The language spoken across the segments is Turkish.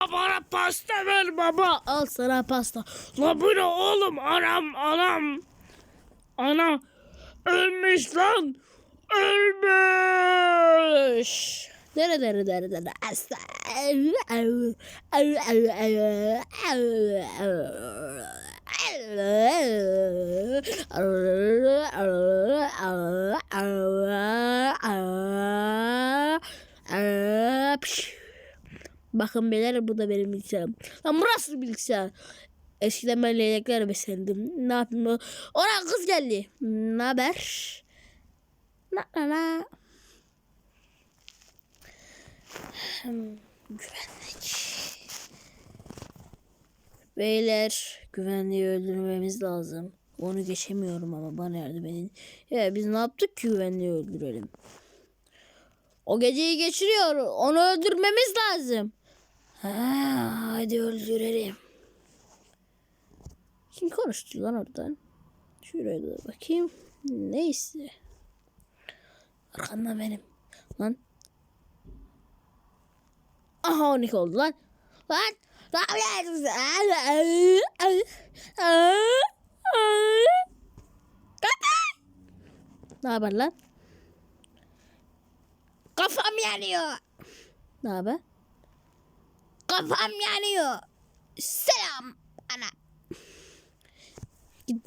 Bana pasta ver baba. Al sana pasta. La bu ne oğlum? Anam anam. Ana ölmüş lan. Ölmüş. Dere dere dere dere. Asla. Bakın beyler bu da benim bilgisayarım. Lan burası bilgisayar. Eskiden ben leylekler beslendim. Ne yapayım? Ona kız geldi. Ne haber? Na na na. Güvenlik. Beyler güvenliği öldürmemiz lazım. Onu geçemiyorum ama bana yardım edin. Ya biz ne yaptık ki güvenliği öldürelim? O geceyi geçiriyor. Onu öldürmemiz lazım. Ha, hadi öldürelim. Kim konuştu lan oradan? Şuraya da bakayım. Neyse. Arkanda benim. Lan. Aha 12 oldu lan. Lan. Ne haber lan? Kafam yanıyor. Ne haber? Kafam yanıyor. Selam ana. Git.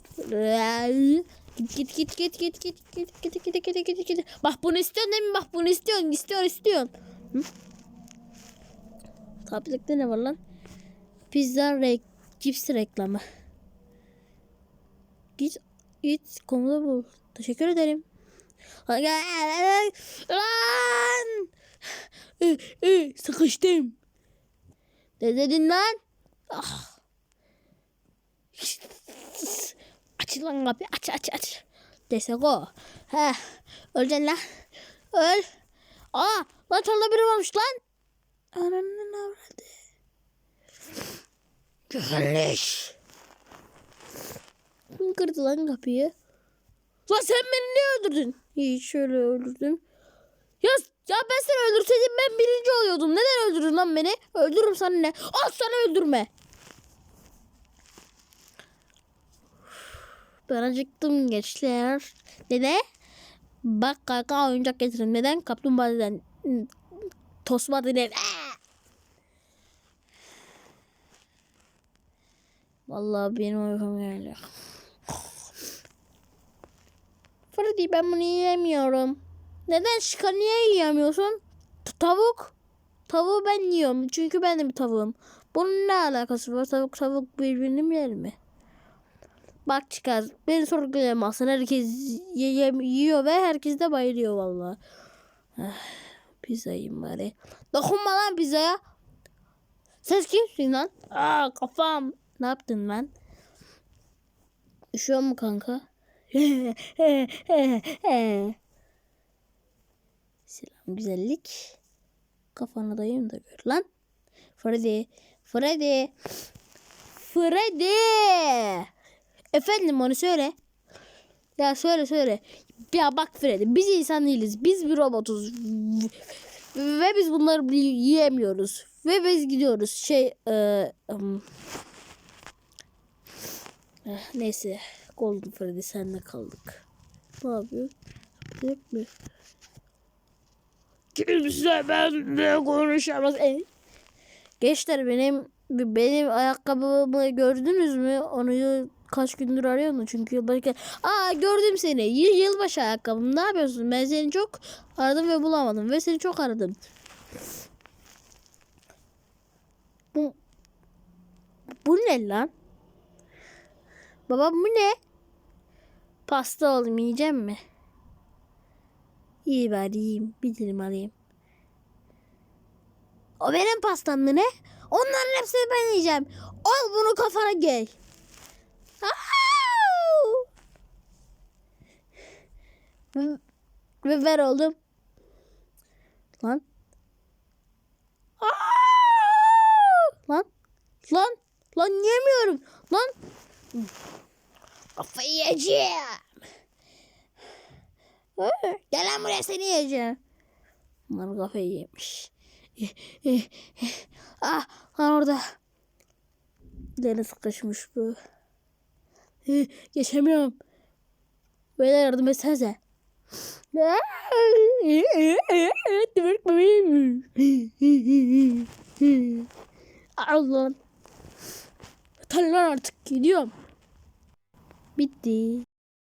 Git git git git git git git git git git git git. Bak bunu istiyorsun değil mi? Bak bunu istiyorsun. istiyorsun istiyorsun. Hı? Tabletle ne var lan? Pizza rek cips reklamı. Git git komuda bul. Teşekkür ederim. Lan! Sıkıştım. Ne dedin lan? Ah. Aç lan kapıyı aç aç aç. Desek o. He. Öleceksin lan. Öl. Aa lan çalda biri varmış lan. Ananın avradı. Güzelleş. Kim kırdı lan kapıyı? Lan sen beni niye öldürdün? Hiç şöyle öldürdüm. Ya, ya ben seni öldürseydim ben birinci oluyordum. Neden öldürdün lan beni? Öldürürüm sana ne? Al sana öldürme. Ben acıktım gençler. Dede. Bak kanka oyuncak getirin. Neden? Kaplumbağa neden? Tosma neden? Vallahi benim uykum geliyor. Freddy ben bunu yiyemiyorum. Neden şika niye yiyemiyorsun? Tavuk. Tavuğu ben yiyorum. Çünkü ben de bir tavuğum. Bunun ne alakası var? Tavuk tavuk birbirini yer mi? Bak çıkar. Beni sorgulayamazsın. Herkes yiyor ve herkes de bayılıyor vallahi. Ah, pizza yiyeyim bari. Dokunma lan pizzaya. Ses kimsin lan? Aa kafam. Ne yaptın lan? Üşüyor mu kanka? Selam güzellik. Kafana dayayım da gör lan. Freddy. Freddy. Freddy. Efendim onu söyle. Ya söyle söyle. Ya bak Freddy biz insan değiliz. Biz bir robotuz. Ve biz bunları yiyemiyoruz. Ve biz gidiyoruz. Şey e, um, neyse. Golden Freddy senle kaldık. Ne yapıyor? Yok mu? Kimse benimle konuşamaz. E? Gençler benim benim ayakkabımı gördünüz mü? Onu kaç gündür arıyorum çünkü yılbaşı. Aa gördüm seni. Yılbaşı ayakkabım. Ne yapıyorsun? Ben seni çok aradım ve bulamadım ve seni çok aradım. Bu bu ne lan? Baba bu ne? Pasta oğlum yiyeceğim mi? İyi bari yiyeyim. Bir dilim alayım. O benim pastam mı ne? Onların hepsini ben yiyeceğim. Al bunu kafana gel. Ve- Ve ver oğlum. Lan. Lan. Lan. Lan yemiyorum. Lan. Kafayı yiyeceğim. Gel lan buraya seni yiyeceğim. Bunlar kafayı yemiş. ah, lan orada. Deli sıkışmış bu. Geçemiyorum. Böyle yardım etsenize. Demek bebeğim. Allah'ım. Yeter lan artık gidiyorum. Bitti.